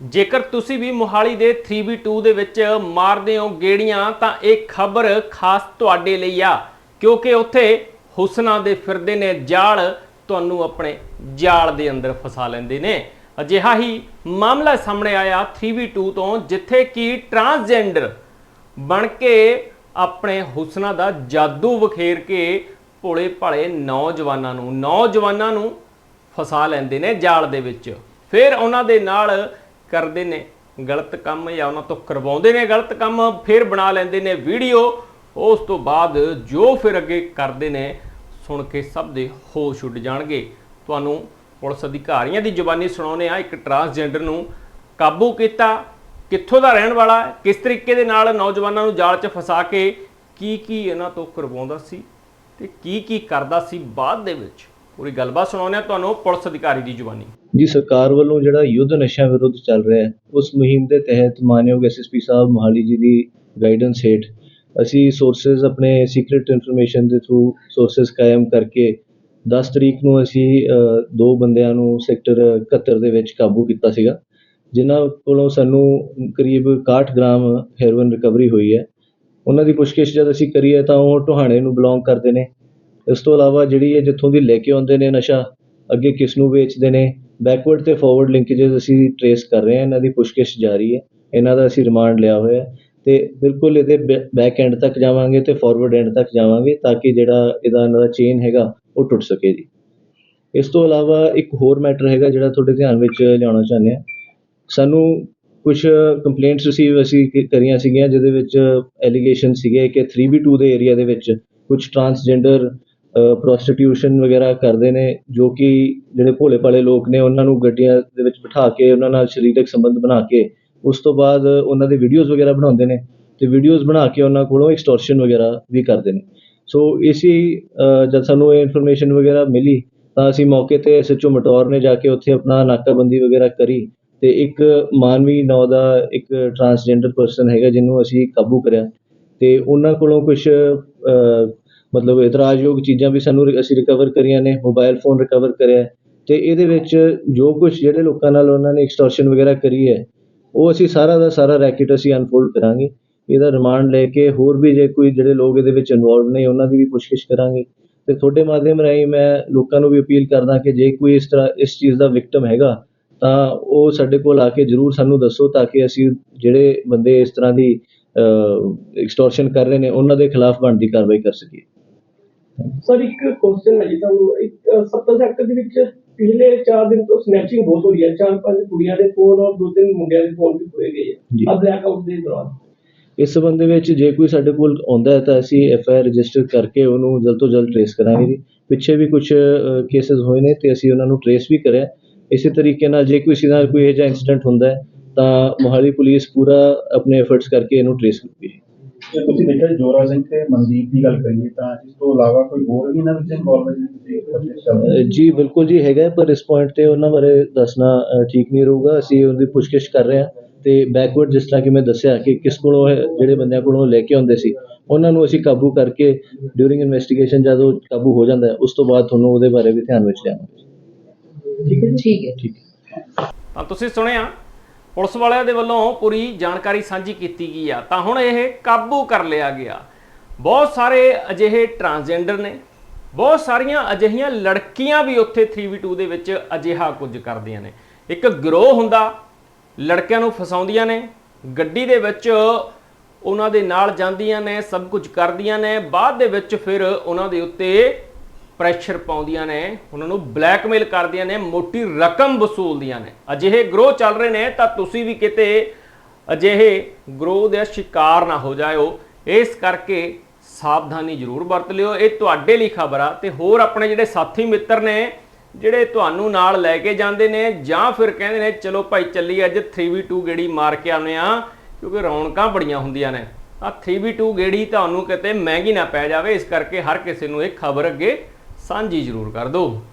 ਜੇਕਰ ਤੁਸੀਂ ਵੀ ਮੋਹਾਲੀ ਦੇ 3v2 ਦੇ ਵਿੱਚ ਮਾਰਦੇ ਹੋ ਗੇੜੀਆਂ, ਤਾਂ ਇਹ ਖਬਰ ਖਾਸ ਤੁਹਾਡੇ ਲਈ ਆ, ਕਿਉਂਕਿ ਉੱਥੇ ਹੁਸਨਾ ਦੇ ਫਿਰਦੇ ਨੇ, ਜਾਲ ਤੁਹਾਨੂੰ ਆਪਣੇ ਜਾਲ ਦੇ ਅੰਦਰ ਫਸਾ ਲੈਂਦੇ ਨੇ। ਅਜਿਹਾ ਹੀ ਮਾਮਲਾ ਸਾਹਮਣੇ ਆਇਆ 3v2 ਤੋਂ, ਜਿੱਥੇ ਕਿ ਟਰਾਂਸਜੈਂਡਰ ਬਣ ਕੇ ਆਪਣੇ ਹੁਸਨਾ ਦਾ ਜਾਦੂ ਵਿਖੇਰ ਕੇ ਭੋਲੇ ਭਾਲੇ ਨੌਜਵਾਨਾਂ ਨੂੰ ਨੌਜਵਾਨਾਂ ਨੂੰ ਫਸਾ ਲੈਂਦੇ ਨੇ ਜਾਲ ਦੇ ਵਿੱਚ। ਫਿਰ ਉਹਨਾਂ ਦੇ ਨਾਲ ਕਰਦੇ ਨੇ, ਗਲਤ ਕੰਮ ਜਾਂ ਉਹਨਾਂ ਤੋਂ ਕਰਵਾਉਂਦੇ ਨੇ ਗਲਤ ਕੰਮ, ਫਿਰ ਬਣਾ ਲੈਂਦੇ ਨੇ ਵੀਡੀਓ। ਉਸ ਤੋਂ ਬਾਅਦ ਜੋ ਫਿਰ ਅੱਗੇ ਕਰਦੇ ਨੇ, ਸੁਣ ਕੇ ਸਭ ਦੇ ਹੋਸ਼ ਉੱਡ ਜਾਣਗੇ। ਤੁਹਾਨੂੰ ਪੁਲਿਸ ਅਧਿਕਾਰੀਆਂ ਦੀ ਜ਼ੁਬਾਨੀ ਸੁਣਾਉਂਦੇ ਆ ਇੱਕ ਟਰਾਂਸਜੈਂਡਰ ਨੂੰ ਕਾਬੂ ਕੀਤਾ, ਕਿੱਥੋਂ ਦਾ ਰਹਿਣ ਵਾਲਾ ਹੈ ਕਿਸ ਤਰੀਕੇ ਦੇ ਨਾਲ ਨੌਜਵਾਨਾਂ ਨੂੰ ਜਾਲ 'ਚ ਫਸਾ ਕੇ ਕੀ ਕੀ ਇਹਨਾਂ ਤੋਂ ਕਰਵਾਉਂਦਾ ਸੀ ਤੇ ਕੀ ਕੀ ਕਰਦਾ ਸੀ ਬਾਅਦ ਦੇ ਵਿੱਚ। ਪੂਰੀ ਗੱਲਬਾਤ ਸੁਣਾਉਂਦੇ ਆ ਤੁਹਾਨੂੰ ਪੁਲਿਸ ਅਧਿਕਾਰੀ ਦੀ ਜ਼ੁਬਾਨੀ। ਜੀ, ਸਰਕਾਰ ਵੱਲੋਂ ਜਿਹੜਾ ਯੁੱਧ ਨਸ਼ਿਆਂ ਵਿਰੁੱਧ ਚੱਲ ਰਿਹਾ ਉਸ ਮੁਹਿੰਮ ਦੇ ਤਹਿਤ ਮਾਨਯੋਗ ਐਸਐਸਪੀ ਸਾਹਿਬ ਮੋਹਾਲੀ ਜੀ ਦੀ ਗਾਈਡੈਂਸ ਹੇਠ ਅਸੀਂ ਸੋਰਸਿਸ ਆਪਣੇ ਸੀਕ੍ਰੀਟ ਇਨਫੋਰਮੇਸ਼ਨ ਦੇ ਥਰੂ ਸੋਰਸਿਸ ਕਾਇਮ ਕਰਕੇ 10 ਤਰੀਕ ਨੂੰ ਅਸੀਂ ਦੋ ਬੰਦਿਆਂ ਨੂੰ ਸੈਕਟਰ 71 ਦੇ ਵਿੱਚ ਕਾਬੂ ਕੀਤਾ ਸੀਗਾ, ਜਿਨ੍ਹਾਂ ਕੋਲੋਂ ਸਾਨੂੰ ਕਰੀਬ 61 ਗ੍ਰਾਮ ਹੈਰੋਇਨ ਰਿਕਵਰੀ ਹੋਈ ਹੈ। ਉਹਨਾਂ ਦੀ ਪੁੱਛਗਿੱਛ ਜਦ ਅਸੀਂ ਕਰੀਏ ਤਾਂ ਉਹ ਟੋਹਾਣੇ ਨੂੰ ਬਿਲੋਂਗ ਕਰਦੇ ਨੇ। ਇਸ ਤੋਂ ਇਲਾਵਾ ਜਿਹੜੀ ਇਹ ਜਿੱਥੋਂ ਦੀ ਲੈ ਕੇ ਆਉਂਦੇ ਨੇ ਨਸ਼ਾ, ਅੱਗੇ ਕਿਸ ਨੂੰ ਵੇਚਦੇ ਨੇ ਬੈਕਵਰਡ ਅਤੇ ਫੋਰਵਰਡ ਲਿੰਕੇजेस ਅਸੀਂ ਟਰੇਸ ਕਰ ਰਹੇ ਹਾਂ, ਇਹਨਾਂ ਦੀ ਪੁੱਛਗਿੱਛ ਜਾਰੀ ਹੈ, ਇਹਨਾਂ ਦਾ ਅਸੀਂ ਰਿਮਾਂਡ ਲਿਆ ਹੋਇਆ ਅਤੇ ਬਿਲਕੁਲ ਇਹਦੇ ਬੈਕ ਐਂਡ ਤੱਕ ਜਾਵਾਂਗੇ ਅਤੇ ਫੋਰਵਰਡ ਐਂਡ ਤੱਕ ਜਾਵਾਂਗੇ ਤਾਂ ਕਿ ਜਿਹੜਾ ਇਹਦਾ ਇਹਨਾਂ ਦਾ ਚੇਨ ਹੈਗਾ ਉਹ ਟੁੱਟ ਸਕੇ ਜੀ। ਇਸ ਤੋਂ ਇਲਾਵਾ ਇੱਕ ਹੋਰ ਮੈਟਰ ਹੈਗਾ ਜਿਹੜਾ ਤੁਹਾਡੇ ਧਿਆਨ ਵਿੱਚ ਲਿਆਉਣਾ ਚਾਹੁੰਦੇ ਹਾਂ। ਸਾਨੂੰ ਕੁਝ ਕੰਪਲੇਂਟਸ ਰਿਸੀਵ ਅਸੀਂ ਕ- ਕਰੀਆਂ ਸੀਗੀਆਂ, ਜਿਹਦੇ ਵਿੱਚ ਐਲੀਗੇਸ਼ਨ ਸੀਗੇ ਕਿ 3v2 ਦੇ ਏਰੀਆ ਦੇ ਵਿੱਚ ਕੁਝ ਟਰਾਂਸਜੈਂਡਰ ਪ੍ਰੋਸਟੀਟਿਊਸ਼ਨ ਵਗੈਰਾ ਕਰਦੇ ਨੇ, ਜੋ ਕਿ ਜਿਹੜੇ ਭੋਲੇ ਭਾਲੇ ਲੋਕ ਨੇ, ਉਹਨਾਂ ਨੂੰ ਗੱਡੀਆਂ ਦੇ ਵਿੱਚ ਬਿਠਾ ਕੇ, ਉਹਨਾਂ ਨਾਲ ਸਰੀਰਕ ਸੰਬੰਧ ਬਣਾ ਕੇ, ਉਸ ਤੋਂ ਬਾਅਦ ਉਹਨਾਂ ਦੇ ਵੀਡੀਓਜ਼ ਵਗੈਰਾ ਬਣਾਉਂਦੇ ਨੇ ਅਤੇ ਵੀਡੀਓਜ਼ ਬਣਾ ਕੇ ਉਹਨਾਂ ਕੋਲੋਂ ਐਕਸਟੋਰਸ਼ਨ ਵਗੈਰਾ ਵੀ ਕਰਦੇ ਨੇ। ਸੋ ਇਸੀ ਜਦ ਸਾਨੂੰ ਇਹ ਇਨਫੋਰਮੇਸ਼ਨ ਵਗੈਰਾ ਮਿਲੀ, ਤਾਂ ਅਸੀਂ ਮੌਕੇ ਤੇ ਐਸਐਚਓ ਮਟੌਰ ਨੇ ਜਾ ਕੇ ਉੱਥੇ ਆਪਣਾ ਨਾਕਾਬੰਦੀ ਵਗੈਰਾ ਕਰੀ ਅਤੇ ਇੱਕ ਮਾਨਵੀ ਨਾਂ ਦਾ ਇੱਕ ਟਰਾਂਸਜੈਂਡਰ ਪਰਸਨ ਹੈਗਾ, ਜਿਹਨੂੰ ਅਸੀਂ ਕਾਬੂ ਕਰਿਆ ਅਤੇ ਉਹਨਾਂ ਕੋਲੋਂ ਕੁਛ ਮਤਲਬ ਇਤਰਾਜ਼ਯੋਗ ਚੀਜ਼ਾਂ ਵੀ ਸਾਨੂੰ ਰਿ- ਅਸੀਂ ਰਿਕਵਰ ਕਰੀਆਂ ਨੇ ਮੋਬਾਇਲ ਫੋਨ ਰਿਕਵਰ ਕਰਿਆ ਅਤੇ ਇਹਦੇ ਵਿੱਚ ਜੋ ਕੁਛ ਜਿਹੜੇ ਲੋਕਾਂ ਨਾਲ ਉਹਨਾਂ ਨੇ ਐਕਸਟੋਰਸ਼ਨ ਵਗੈਰਾ ਕਰੀ ਹੈ, ਉਹ ਅਸੀਂ ਸਾਰਾ ਦਾ ਸਾਰਾ ਰੈਕਟ ਅਸੀਂ ਅਨਫੋਲਡ ਕਰਾਂਗੇ। ਇਹਦਾ ਰਿਮਾਂਡ ਲੈ ਕੇ ਹੋਰ ਵੀ ਜੇ ਕੋਈ ਜਿਹੜੇ ਲੋਕ ਇਹਦੇ ਵਿੱਚ ਇਨਵੋਲਵ ਨੇ, ਉਹਨਾਂ ਦੀ ਵੀ ਪੁੱਛਗਿੱਛ ਕਰਾਂਗੇ। ਅਤੇ ਤੁਹਾਡੇ ਮਾਧਿਅਮ ਰਾਹੀਂ ਮੈਂ ਲੋਕਾਂ ਨੂੰ ਵੀ ਅਪੀਲ ਕਰਦਾ ਕਿ ਜੇ ਕੋਈ ਇਸ ਤਰ੍ਹਾਂ, ਇਸ ਚੀਜ਼ ਦਾ ਵਿਕਟਮ ਹੈਗਾ, ਤਾਂ ਉਹ ਸਾਡੇ ਕੋਲ ਆ ਕੇ ਜਰੂਰ ਸਾਨੂੰ ਦੱਸੋ ਤਾਂ ਕਿ ਅਸੀਂ ਜਿਹੜੇ ਬੰਦੇ ਇਸ ਤਰ੍ਹਾਂ ਦੀ ਐਕਸਟੋਰਸ਼ਨ ਕਰ ਰਹੇ ਨੇ, ਉਹਨਾਂ ਦੇ ਖਿਲਾਫ ਬਣਦੀ ਕਾਰਵਾਈ ਕਰ ਸਕੀਏ। ਸਰ ਇੱਕ ਕੁਐਸਚਨ ਹੈ ਜੀ ਤੁਹਾਨੂੰ। ਇੱਕ ਅ, ਸੱਤਰ ਸੈਕਟਰ ਦੇ ਵਿੱਚ ਪਿਛਲੇ 4 ਦਿਨ ਤੋਂ ਸਨੈਚਿੰਗ ਬਹੁਤ ਹੋ ਰਹੀ ਹੈ। ਚਾਰ ਪੰਜ ਕੁੜੀਆਂ ਦੇ ਫੋਨ ਔਰ ਦੋ ਤਿੰਨ ਮੁੰਡਿਆਂ ਦੇ ਫੋਨ ਵੀ ਖੋਏ ਗਏ। ਹੈ। ਆ ਬਲੈਕਆਊਟ ਦੇ ਦੌਰਾਨ। ਇਸ ਸੰਬੰਧ ਵਿੱਚ ਜੇ ਕੋਈ ਸਾਡੇ ਕੋਲ ਆਉਂਦਾ ਹੈ ਤਾਂ ਅਸੀਂ ਐਫ ਆਈ ਆਰ ਰਜਿਸਟਰ ਕਰਕੇ ਉਹਨੂੰ ਜਲਦ ਤੋਂ ਜਲਦ ਟਰੇਸ ਕਰਾਂਗੇ ਜੀ। ਪਿੱਛੇ ਵੀ ਕੁਝ ਕੇਸਸ ਹੋਏ ਨੇ ਤੇ ਅਸੀਂ ਉਹਨਾਂ ਨੂੰ ਟਰੇਸ ਵੀ ਕਰਿਆ। ਇਸੇ ਤਰੀਕੇ ਨਾਲ ਜੇ ਕਿਸੇ ਨਾਲ ਕੋਈ ਇਹੋ ਜਿਹਾ ਇਨਸੀਡੈਂਟ ਹੁੰਦਾ ਹੈ ਤਾਂ ਮੋਹਾਲੀ ਪੁਲਿਸ ਪੂਰਾ ਆਪਣੇ ਐਫਰਟਸ ਕਰਕੇ ਇਹਨੂੰ ਟਰੇਸ ਕਰੂਗੀ ਜੇ ਤੁਸੀਂ ਦੇਖਿਆ ਜੋਰਾ ਸਿੰਘ ਤੇ ਮਨਦੀਪ ਦੀ ਗੱਲ ਕਰੀਏ ਤਾਂ ਇਸ ਤੋਂ ਇਲਾਵਾ ਕੋਈ ਹੋਰ ਵੀ ਇਹਨਾਂ ਵਿੱਚ ਇਨਵੋਲਵਮੈਂਟ ਜੀ ਬਿਲਕੁਲ ਜੀ ਹੈਗਾ ਪਰ ਇਸ ਪੁਆਇੰਟ ਤੇ ਉਹਨਾਂ ਬਾਰੇ ਦੱਸਣਾ ਠੀਕ ਨਹੀਂ ਰਹੂਗਾ। ਅਸੀਂ ਉਹਦੀ ਪੁੱਛਗਿੱਛ ਕਰ ਰਹੇ ਹਾਂ ਤੇ ਬੈਕਵਰਡ ਜਿਸ ਤਰ੍ਹਾਂ ਕਿ ਮੈਂ ਦੱਸਿਆ ਕਿ ਕਿਸ ਕੋਲੋਂ ਜਿਹੜੇ ਬੰਦਿਆਂ ਕੋਲੋਂ ਲੈ ਕੇ ਆਉਂਦੇ ਸੀ ਉਹਨਾਂ ਨੂੰ ਅਸੀਂ ਕਾਬੂ ਕਰਕੇ ਡਿਊਰਿੰਗ ਇਨਵੈਸਟੀਗੇਸ਼ਨ ਜਦੋਂ ਕਾਬੂ ਹੋ ਜਾਂਦਾ ਉਸ ਤੋਂ ਬਾਅਦ ਤੁਹਾਨੂੰ ਉਹਦੇ ਬਾਰੇ ਵੀ ਧਿਆਨ ਵਿੱਚ ਲਿਆਵਾਂਗੇ। ਠੀਕ ਹੈ ਜੀ? ਠੀਕ ਹੈ। ਠੀਕ ਹੈ ਤਾਂ ਤੁਸੀਂ ਸੁਣਿਆ ਪੁਲਿਸ ਵਾਲਿਆਂ ਦੇ ਵੱਲੋਂ ਪੂਰੀ ਜਾਣਕਾਰੀ ਸਾਂਝੀ ਕੀਤੀ ਗਈ ਆ। ਤਾਂ ਹੁਣ ਇਹ ਕਾਬੂ ਕਰ ਲਿਆ ਗਿਆ। ਬਹੁਤ ਸਾਰੇ ਅਜਿਹੇ ਟਰਾਂਸਜੈਂਡਰ ਨੇ, ਬਹੁਤ ਸਾਰੀਆਂ ਅਜਿਹੀਆਂ ਲੜਕੀਆਂ ਵੀ ਉੱਥੇ 3v2 ਦੇ ਵਿੱਚ ਅਜਿਹਾ ਕੁਝ ਕਰਦੀਆਂ ਨੇ। ਇੱਕ ਗਰੋਹ ਹੁੰਦਾ, ਲੜਕਿਆਂ ਨੂੰ ਫਸਾਉਂਦੀਆਂ ਨੇ, ਗੱਡੀ ਦੇ ਵਿੱਚ ਉਹਨਾਂ ਦੇ ਨਾਲ ਜਾਂਦੀਆਂ ਨੇ, ਸਭ ਕੁਝ ਕਰਦੀਆਂ ਨੇ, ਬਾਅਦ ਦੇ ਵਿੱਚ ਫਿਰ ਉਹਨਾਂ ਦੇ ਉੱਤੇ ਪ੍ਰੈਸ਼ਰ ਪਾਉਂਦੀਆਂ ਨੇ, ਉਹਨਾਂ ਨੂੰ ਬਲੈਕਮੇਲ ਕਰਦੀਆਂ ਨੇ, ਮੋਟੀ ਰਕਮ ਵਸੂਲਦੀਆਂ ਨੇ। ਅਜਿਹੇ ਗਰੋਹ ਚੱਲ ਰਹੇ ਨੇ ਤਾਂ ਤੁਸੀਂ ਵੀ ਕਿਤੇ ਅਜਿਹੇ ਗਰੋਹ ਦੇ ਸ਼ਿਕਾਰ ਨਾ ਹੋ ਜਾਇਓ। ਇਸ ਕਰਕੇ ਸਾਵਧਾਨੀ ਜ਼ਰੂਰ ਵਰਤ ਲਿਓ। ਇਹ ਤੁਹਾਡੇ ਲਈ ਖਬਰ ਆ ਤੇ ਹੋਰ ਆਪਣੇ ਜਿਹੜੇ ਸਾਥੀ ਮਿੱਤਰ ਨੇ, ਜਿਹੜੇ ਤੁਹਾਨੂੰ ਨਾਲ ਲੈ ਕੇ ਜਾਂਦੇ ਨੇ ਜਾਂ ਫਿਰ ਕਹਿੰਦੇ ਨੇ, ਚਲੋ ਭਾਈ ਚੱਲੀ ਅੱਜ 3v2 ਗੇੜੀ ਮਾਰ ਕੇ ਆਉਂਦੇ ਆ ਕਿਉਂਕਿ ਰੌਣਕਾਂ ਬੜੀਆਂ ਹੁੰਦੀਆਂ ਨੇ। ਆ 3v2 ਗੇੜੀ ਤੁਹਾਨੂੰ ਕਿਤੇ ਮਹਿੰਗੀ ਨਾ ਪੈ ਜਾਵੇ। ਇਸ ਕਰਕੇ ਹਰ ਕਿਸੇ ਨੂੰ ਇਹ ਖਬਰ ਅੱਗੇ ਸਾਂਝੀ ਜ਼ਰੂਰ ਕਰ ਦਿਓ।